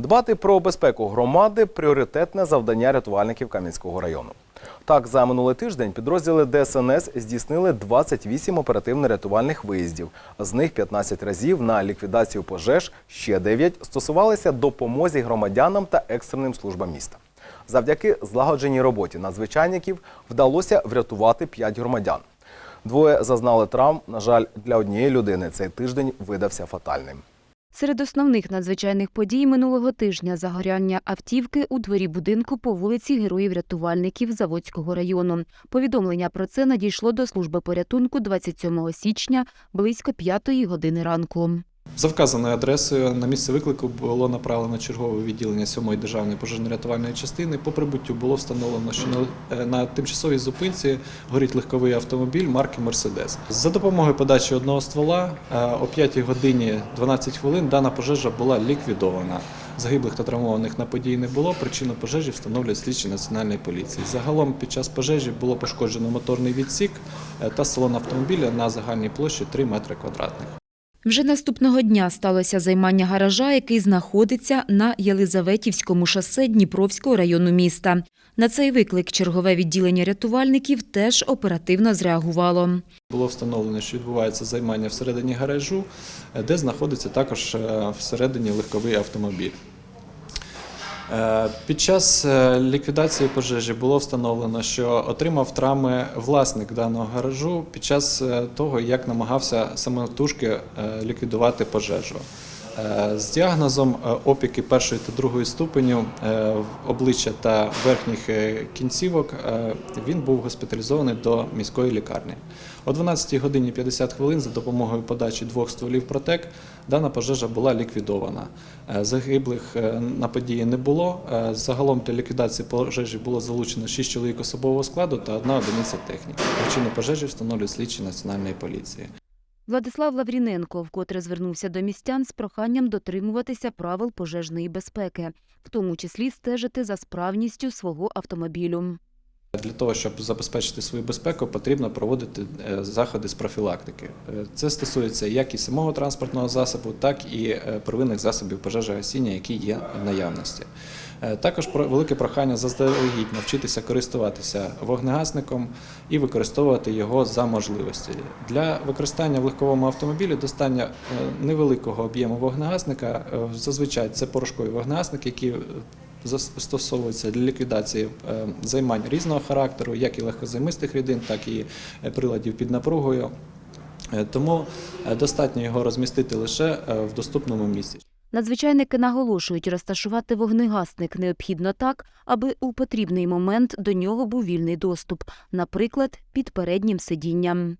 Дбати про безпеку громади пріоритетне завдання рятувальників Кам'янського району. Так, за минулий тиждень підрозділи ДСНС здійснили 28 оперативно-рятувальних виїздів. З них 15 разів на ліквідацію пожеж, ще 9 стосувалися допомозі громадянам та екстреним службам міста. Завдяки злагодженій роботі надзвичайників вдалося врятувати 5 громадян. Двоє зазнали травм. На жаль, для однієї людини цей тиждень видався фатальним. Серед основних надзвичайних подій минулого тижня загоряння автівки у дворі будинку по вулиці Героїв-рятувальників Заводського району. Повідомлення про це надійшло до служби порятунку 27 січня близько 5 години ранку. За вказаною адресою на місце виклику було направлено чергове відділення 7-ї державної пожежно-рятувальної частини. По прибуттю було встановлено, що на, е, на тимчасовій зупинці горить легковий автомобіль марки Мерседес. За допомогою подачі одного ствола е, о 5 годині 12 хвилин дана пожежа була ліквідована. Загиблих та травмованих на події не було. Причину пожежі встановлюють слідчі національної поліції. Загалом під час пожежі було пошкоджено моторний відсік е, та салон автомобіля на загальній площі 3 метри квадратних. Вже наступного дня сталося займання гаража, який знаходиться на Єлизаветівському шосе Дніпровського району міста. На цей виклик чергове відділення рятувальників теж оперативно зреагувало. Було встановлено, що відбувається займання всередині гаражу, де знаходиться також е, всередині легковий автомобіль. Е, Під час е, ліквідації пожежі було встановлено, що отримав травми власник даного гаражу під час е, того, як намагався самотужки ліквідувати пожежу. Е, З діагнозом е, опіки першої та другої ступеню е, обличчя та верхніх кінцівок він був госпіталізований до міської лікарні. О 12 годині 50 хвилин за допомогою подачі двох стволів протек дана пожежа була ліквідована. Загиблих на події не було. Загалом для ліквідації пожежі було залучено 6 чоловік особового складу та одна одиниця техніки. Причину пожежі встановлюють слідчі національної поліції. Владислав Лавріненко вкотре звернувся до містян з проханням дотримуватися правил пожежної безпеки, в тому числі стежити за справністю свого автомобілю. Для того, щоб забезпечити свою безпеку, потрібно проводити е, заходи з профілактики. Е, Це стосується як і самого транспортного засобу, так і е, первинних засобів пожежогасіння, які є в наявності. Також велике прохання заздалегідь навчитися користуватися вогнегасником і використовувати його за можливості. Для використання в легковому автомобілі достатньо е, невеликого об'єму вогнегасника. Зазвичай це порошкові вогнегасники, які застосовуються для ліквідації е, займань різного характеру, як і легкозаймистих рідин, так і е, приладів під напругою. Е, Тому достатньо його розмістити лише в доступному місці. Надзвичайники наголошують, розташувати вогнегасник необхідно так, аби у потрібний момент до нього був вільний доступ, наприклад, під переднім сидінням.